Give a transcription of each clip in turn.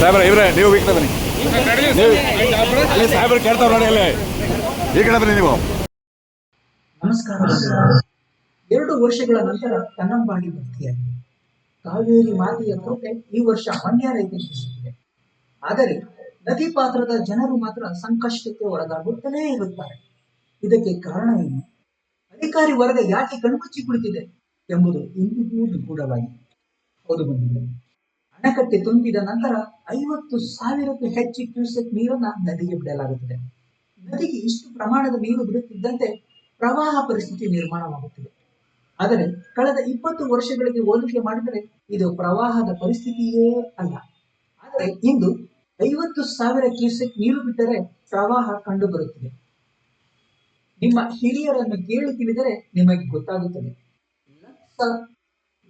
ಸಾಹೇಬ್ರ, ಇವ್ರೆ, ನೀವು ಈ ಕಡೆ ಬನ್ನಿ. ಅಲ್ಲಿ ಸಾಹೇಬ್ರು ಕೇಳ್ತಾವ್ ನೋಡಿ ಅಲ್ಲಿ. ಈ ಕಡೆ ಬನ್ನಿ ನೀವು. ನಮಸ್ಕಾರ ಎರಡು ವರ್ಷಗಳ ನಂತರ ಕನ್ನಂಬಾಡಿ ಭರ್ತಿಯಾಗಿದೆ. ಕಾವೇರಿ ಮಾತೆಯ ಕೋಟೆ ಈ ವರ್ಷ ಮಂಡ್ಯ ರೈತ ಸಿಕ್ಕಿದೆ. ಆದರೆ ನದಿ ಪಾತ್ರದ ಜನರು ಮಾತ್ರ ಸಂಕಷ್ಟಕ್ಕೆ ಒಳಗಾಗುತ್ತಲೇ ಇರುತ್ತಾರೆ. ಇದಕ್ಕೆ ಕಾರಣ ಏನು? ಅಧಿಕಾರಿ ವರ್ಗ ಯಾಕೆ ಕಣ್ಮುಚ್ಚಿ ಕುಳಿತಿದೆ ಎಂಬುದು ಇಂದಿಗೂ ನಿಗೂಢವಾಗಿದೆ ಹೌದು ಬಂದಿದೆ ಅಣೆಕಟ್ಟೆ ತುಂಬಿದ ನಂತರ ಐವತ್ತು ಸಾವಿರಕ್ಕೂ ಹೆಚ್ಚು ಕ್ಯೂಸೆಕ್ ನೀರನ್ನ ನದಿಗೆ ಬಿಡಲಾಗುತ್ತದೆ. ನದಿಗೆ ಇಷ್ಟು ಪ್ರಮಾಣದ ನೀರು ಬಿಡುತ್ತಿದ್ದಂತೆ ಪ್ರವಾಹ ಪರಿಸ್ಥಿತಿ ನಿರ್ಮಾಣವಾಗುತ್ತದೆ. ಆದರೆ ಕಳೆದ ಇಪ್ಪತ್ತು ವರ್ಷಗಳಿಗೆ ಹೋಲಿಕೆ ಮಾಡಿದರೆ ಇದು ಪ್ರವಾಹದ ಪರಿಸ್ಥಿತಿಯೇ ಅಲ್ಲ. ಆದರೆ ಇಂದು ಐವತ್ತು ಸಾವಿರ ಕ್ಯೂಸೆಕ್ ನೀರು ಬಿಟ್ಟರೆ ಪ್ರವಾಹ ಕಂಡುಬರುತ್ತಿದೆ. ನಿಮ್ಮ ಹಿರಿಯರನ್ನು ಕೇಳಿ ತಿಳಿದರೆ ನಿಮಗೆ ಗೊತ್ತಾಗುತ್ತದೆ. ಲಕ್ಷ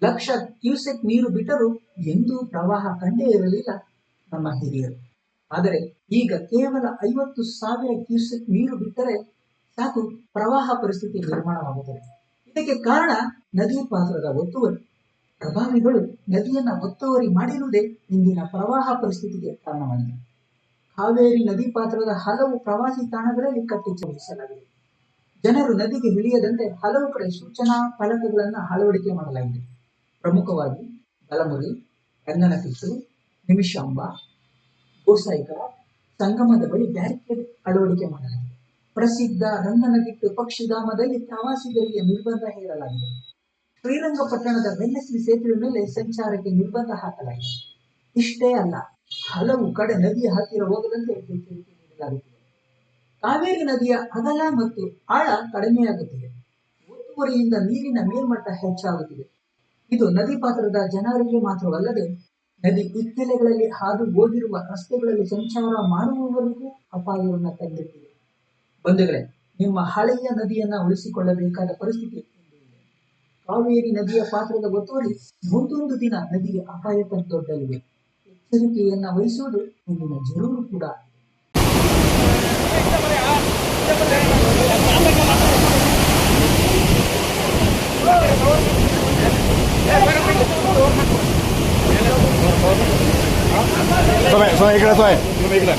ಲಕ್ಷ ಕ್ಯೂಸೆಕ್ ನೀರು ಬಿಟ್ಟರೂ ಎಂದೂ ಪ್ರವಾಹ ಕಂಡೇ ಇರಲಿಲ್ಲ ನಮ್ಮ ಹಿರಿಯರು. ಆದರೆ ಈಗ ಕೇವಲ ಐವತ್ತು ಸಾವಿರ ಕ್ಯೂಸೆಕ್ ನೀರು ಬಿಟ್ಟರೆ ಸಾಕು ಪ್ರವಾಹ ಪರಿಸ್ಥಿತಿ ನಿರ್ಮಾಣವಾಗುತ್ತದೆ. ಇದಕ್ಕೆ ಕಾರಣ ನದಿ ಪಾತ್ರದ ಒತ್ತುವರಿ. ಪ್ರಭಾವಿಗಳು ನದಿಯನ್ನ ಒತ್ತುವರಿ ಮಾಡಿರುವುದೇ ಇಂದಿನ ಪ್ರವಾಹ ಪರಿಸ್ಥಿತಿಗೆ ಕಾರಣವಾಗಿದೆ. ಕಾವೇರಿ ನದಿ ಪಾತ್ರದ ಹಲವು ಪ್ರವಾಸಿ ತಾಣಗಳಲ್ಲಿ ಕಟ್ಟಿಚ್ಚರಿಸಲಾಗಿದೆ ಜನರು ನದಿಗೆ ಇಳಿಯದಂತೆ ಹಲವು ಕಡೆ ಸೂಚನಾ ಫಲಕಗಳನ್ನು ಅಳವಡಿಕೆ ಮಾಡಲಾಗಿದೆ. ಪ್ರಮುಖವಾಗಿ ಬಲಮುರಿ ರಂಗನತಿಟ್ಟು ನಿಮಿಷಾಂಬ ಗೋಸಾಯಿಕ ಸಂಗಮದ ಬಳಿ ಬ್ಯಾರಿಕೇಡ್ ಅಳವಡಿಕೆ ಮಾಡಲಾಗಿದೆ. ಪ್ರಸಿದ್ಧ ರಂಗನತಿಟ್ಟು ಪಕ್ಷಿಧಾಮದಲ್ಲಿ ಪ್ರವಾಸಿಗರಿಗೆ ನಿರ್ಬಂಧ ಹೇರಲಾಗಿದೆ. ಶ್ರೀರಂಗಪಟ್ಟಣದ ಬೆನ್ನಸಿ ಸೇತುವೆ ಮೇಲೆ ಸಂಚಾರಕ್ಕೆ ನಿರ್ಬಂಧ ಹಾಕಲಾಗಿದೆ. ಇಷ್ಟೇ ಅಲ್ಲ, ಹಲವು ಕಡೆ ನದಿಯ ಹತ್ತಿರ ಹೋಗದಂತೆ ಎಚ್ಚರಿಕೆ ನೀಡಲಾಗುತ್ತಿದೆ. ಕಾವೇರಿ ನದಿಯ ಅಗಲ ಮತ್ತು ಆಳ ಕಡಿಮೆಯಾಗುತ್ತಿದೆ. ಒತ್ತುವರಿಯಿಂದ ನೀರಿನ ಮೇಲ್ಮಟ್ಟ ಹೆಚ್ಚಾಗುತ್ತಿದೆ. ಇದು ನದಿ ಪಾತ್ರದ ಜನರಿಗೆ ಮಾತ್ರವಲ್ಲದೆ ನದಿ ಇಕ್ಕೆಲೆಗಳಲ್ಲಿ ಹಾದು ಹೋಗಿರುವ ರಸ್ತೆಗಳಲ್ಲಿ ಸಂಚಾರ ಮಾಡುವವರಿಗೂ ಅಪಾಯವನ್ನು ತಂದಿರುತ್ತದೆ ಬಂಧುಗಳೇ, ನಿಮ್ಮ ಹಳೆಯ ನದಿಯನ್ನ ಉಳಿಸಿಕೊಳ್ಳಬೇಕಾದ ಪರಿಸ್ಥಿತಿ ಕಾವೇರಿ ನದಿಯ ಪಾತ್ರದ ಒತ್ತುವರಿ ಮುಂದೊಂದು ದಿನ ನದಿಗೆ ಅಪಾಯ ತಂದೊಡ್ಡಲಿವೆ ಎಚ್ಚರಿಕೆಯನ್ನ ವಹಿಸುವುದು ಇಂದಿನ ಜರೂರು ಕೂಡ. ಸ್ವಾಮಿ ಸ್ವಾಮಿ ಈ ಕಡೆ ಸ್ವಾಮಿ ನೀವು ಈ ಕಡೆ